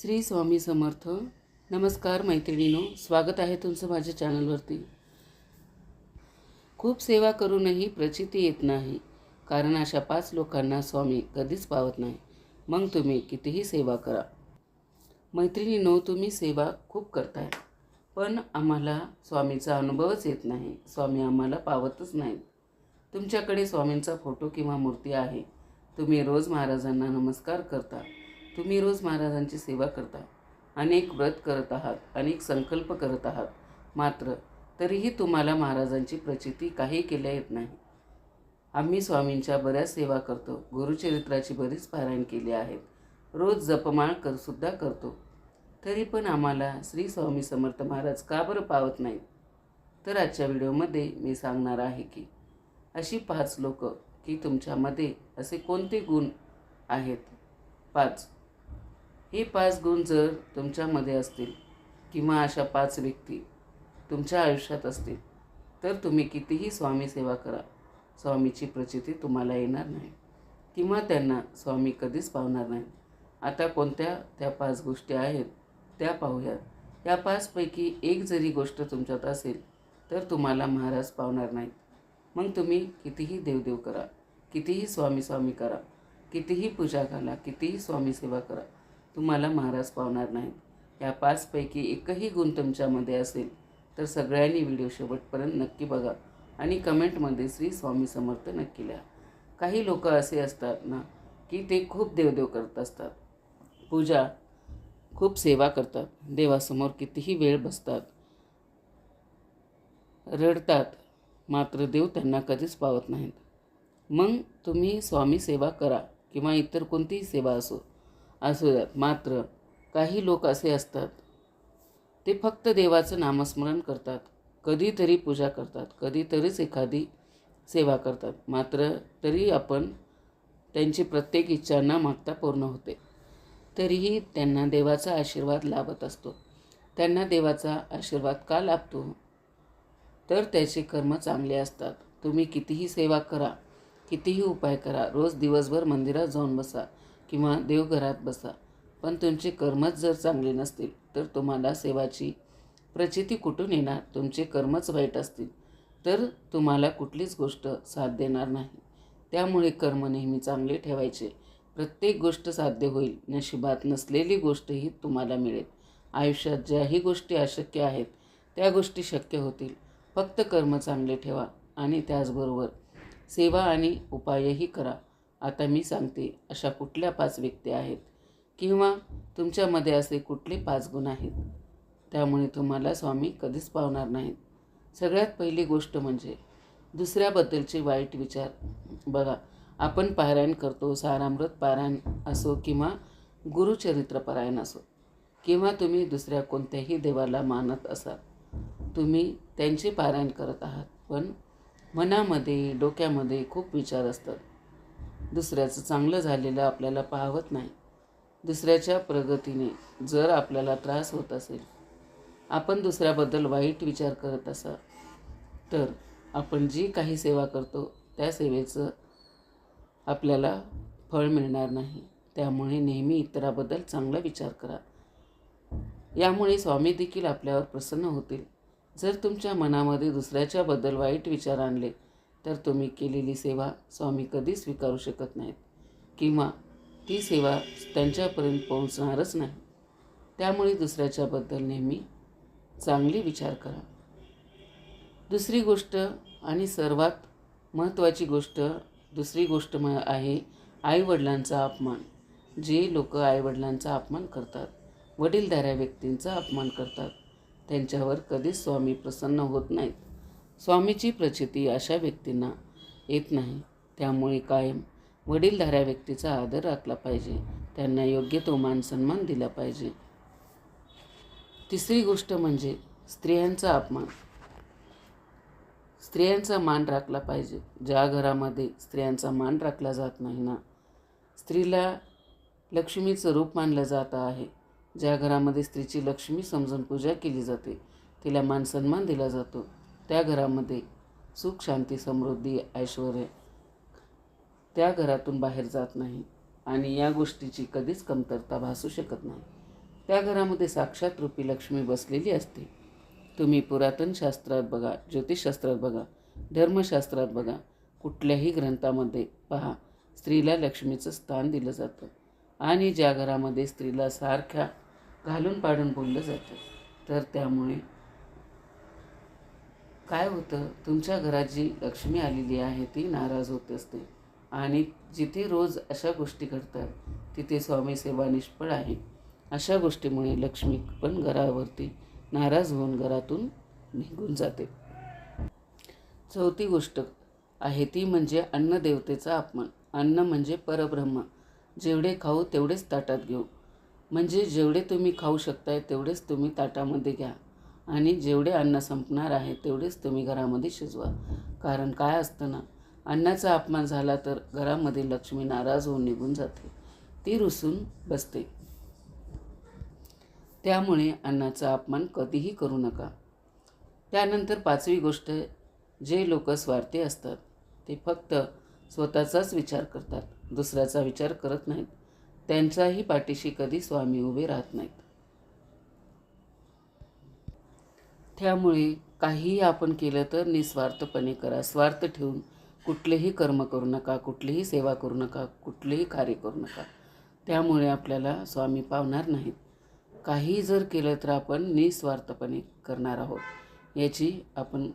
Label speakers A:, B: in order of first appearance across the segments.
A: श्री स्वामी समर्थ. नमस्कार मैत्रिणीनो स्वागत आहे तुमचं माझ्या चॅनलवरती. खूप सेवा करूनही प्रचिती येत नाही कारण अशा पाच लोकांना स्वामी कधीच पावत नाही. मग तुम्ही कितीही सेवा करा. मैत्रिणीनो तुम्ही सेवा खूप करताय पण आम्हाला स्वामीचा अनुभवच येत नाही. स्वामी आम्हाला पावतच नाहीत. तुमच्याकडे स्वामींचा फोटो किंवा मूर्ती आहे. तुम्ही रोज महाराजांना नमस्कार करता. तुम्ही रोज महाराजांची सेवा करता. अनेक व्रत करत आहात अनेक संकल्प करत आहात. मात्र तरीही तुम्हाला महाराजांची प्रचिती काही केल्या येत नाही. आम्ही स्वामींच्या बऱ्याच सेवा करतो गुरुचरित्राची बरीच पारायण केली आहेत. रोज जपमाळ कर सुद्धा करतो. तरी पण आम्हाला श्री स्वामी समर्थ महाराज का बरं पावत नाहीत? तर आजच्या व्हिडिओमध्ये मी सांगणार आहे की अशी पाच लोक की तुमच्यामध्ये असे कोणते गुण आहेत? पाच. हे पाच गुण जर तुमच्यामध्ये असतील किंवा अशा पाच व्यक्ती तुमच्या आयुष्यात असतील तर तुम्ही कितीही स्वामी सेवा करा. स्वामीची प्रचिती तुम्हाला येणार नाही किंवा त्यांना स्वामी कधीच पावणार नाही. आता कोणत्या त्या पाच गोष्टी आहेत त्या पाहूयात या पाचपैकी एक जरी गोष्ट तुमच्यात असेल तर तुम्हाला महाराज पावणार नाहीत. मग तुम्ही कितीही देवदेव करा कितीही स्वामी स्वामी करा कितीही पूजा घाला कितीही स्वामी सेवा करा तुम्हाला महाराज पावणार नाहीत. या पाचपैकी एकही गुण तुमच्यामध्ये असेल तर सगळ्यांनी व्हिडिओ शेवटपर्यंत नक्की बघा आणि कमेंटमध्ये श्री स्वामी समर्थ नक्की लिहा. काही लोक असे असतात ना की ते खूप देवदेव करत असतात. पूजा खूप सेवा करतात. देवासमोर कितीही वेळ बसतात रडतात मात्र देव त्यांना कधीच पावत नाहीत. मग तुम्ही स्वामी सेवा करा किंवा इतर कोणतीही सेवा असो असू द्यात मात्र काही लोक असे असतात. ते फक्त देवाचं नामस्मरण करतात. कधीतरी पूजा करतात. कधीतरीच एखादी सेवा करतात. मात्र तरी आपण त्यांची प्रत्येक इच्छा न मागता पूर्ण होते. तरीही त्यांना देवाचा आशीर्वाद लाभत असतो. त्यांना देवाचा आशीर्वाद का लाभतो? तर त्याचे कर्म चांगले असतात. तुम्ही कितीही सेवा करा कितीही उपाय करा रोज दिवसभर मंदिरात जाऊन बसा. किंवा देवघरात बसा. पण तुमचे कर्मच जर चांगले नसतील तर तुम्हाला सेवाची प्रचिती कुठून येणार? तुमचे कर्मच वाईट असतील तर तुम्हाला कुठलीच गोष्ट साथ देणार नाही. त्यामुळे कर्म नेहमी चांगले ठेवायचे. प्रत्येक गोष्ट साध्य होईल. नशिबात नसलेली गोष्टही तुम्हाला मिळेल. आयुष्यात ज्याही गोष्टी अशक्य आहेत त्या गोष्टी शक्य होतील. फक्त कर्म चांगले ठेवा आणि त्याचबरोबर सेवा आणि उपायही करा. आता मी सांगते अशा कुठल्या पाच व्यक्ती आहेत किंवा तुमच्यामध्ये असे कुठले पाच गुण आहेत? त्यामुळे तुम्हाला स्वामी कधीच पावणार नाहीत. सगळ्यात पहिली गोष्ट म्हणजे दुसऱ्याबद्दलचे वाईट विचार. बघा आपण पारायण करतो सारामृत पारायण असो किंवा गुरुचरित्र पारायण असो किंवा तुम्ही दुसऱ्या कोणत्याही देवाला मानत असाल तुम्ही त्यांचे पारायण करत आहात. पण मनामध्ये डोक्यामध्ये खूप विचार असतात. दुसऱ्याचं चांगलं झालेलं आपल्याला पाहवत नाही. दुसऱ्याच्या प्रगतीने जर आपल्याला त्रास होत असेल आपण दुसऱ्याबद्दल वाईट विचार करत असाल तर आपण जी काही सेवा करतो त्या सेवेचं आपल्याला फळ मिळणार नाही. त्यामुळे नेहमी इतराबद्दल चांगला विचार करा. यामुळे स्वामी देखील आपल्यावर प्रसन्न होतील. जर तुमच्या मनामध्ये दुसऱ्याच्याबद्दल वाईट विचार आणले तर तुम्ही केलेली सेवा स्वामी कधी स्वीकारू शकत नाहीत. किंवा ती सेवा त्यांच्यापर्यंत पोहोचणारच नाही. त्यामुळे दुसऱ्याच्याबद्दल नेहमी चांगली विचार करा. दुसरी गोष्ट आणि सर्वात महत्त्वाची गोष्ट दुसरी गोष्ट म आहे आईवडिलांचा अपमान. जे लोक आईवडिलांचा अपमान करतात वडीलधाऱ्या व्यक्तींचा अपमान करतात त्यांच्यावर कधीच स्वामी प्रसन्न होत नाहीत. स्वामीची प्रचिती अशा व्यक्तींना येत नाही. त्यामुळे कायम वडीलधाऱ्या व्यक्तीचा आदर राखला पाहिजे. त्यांना योग्य तो मान सन्मान दिला पाहिजे. तिसरी गोष्ट म्हणजे स्त्रियांचा अपमान. स्त्रियांचा मान राखला पाहिजे. ज्या घरामध्ये स्त्रियांचा मान राखला जात नाही ना स्त्रीला लक्ष्मीचं रूप मानलं जात आहे. ज्या घरामध्ये स्त्रीची लक्ष्मी समजून पूजा केली जाते तिला मान सन्मान दिला जातो. त्या घरामध्ये सुख शांती समृद्धी ऐश्वर त्या घरातून बाहेर जात नाही आणि या गोष्टीची कधीच कमतरता भासू शकत नाही. त्या घरामध्ये साक्षात रूपी लक्ष्मी बसलेली असते. तुम्ही पुरातन शास्त्रात बघा ज्योतिषशास्त्रात बघा धर्मशास्त्रात बघा कुठल्याही ग्रंथामध्ये पहा स्त्रीला लक्ष्मीचं स्थान दिलं जातं आणि ज्या घरामध्ये स्त्रीला सारख्या घालून पाडून बोललं जातं. तर त्यामुळे काय होतं? तुमच्या घरात जी लक्ष्मी आलेली आहे ती नाराज होत असते. आणि जिथे रोज अशा गोष्टी घडतात तिथे स्वामी सेवा निष्फळ आहे. अशा गोष्टीमुळे लक्ष्मी पण घरावरती नाराज होऊन घरातून निघून जाते. चौथी गोष्ट आहे ती म्हणजे अन्नदेवतेचा अपमान. अन्न म्हणजे परब्रह्म. जेवढे खाऊ तेवढेच ताटात घेऊ. म्हणजे जेवढे तुम्ही खाऊ शकताय तेवढेच तुम्ही ताटामध्ये घ्या. आणि जेवढे अन्न संपणार आहे तेवढेच तुम्ही घरामध्ये शिजवा. कारण काय असतं ना अन्नाचा अपमान झाला तर घरामध्ये लक्ष्मी नाराज होऊन निघून जाते. ती रुसून बसते. त्यामुळे अन्नाचा अपमान कधीही करू नका. त्यानंतर पाचवी गोष्ट जे लोक स्वार्थी असतात ते फक्त स्वतःचाच विचार करतात दुसऱ्याचा विचार करत नाहीत. त्यांच्याही पाठीशी कधी स्वामी उभे राहत नाहीत. त्यामुळे काहीही आपण केलं तर निस्वार्थपणे करा. स्वार्थ ठेवून कुठलेही कर्म करू नका कुठलीही सेवा करू नका कुठलेही कार्य करू नका. त्यामुळे आपल्याला स्वामी पावणार नाहीत. काही जर केलं तर आपण निस्वार्थपणे करणार आहोत याची आपण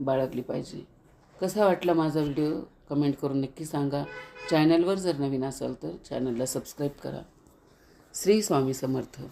A: बाळगली पाहिजे. कसा वाटला माझा व्हिडिओ? कमेंट करून नक्की सांगा. चॅनलवर जर नवीन असाल तर चॅनलला सबस्क्राईब करा. श्री स्वामी समर्थ.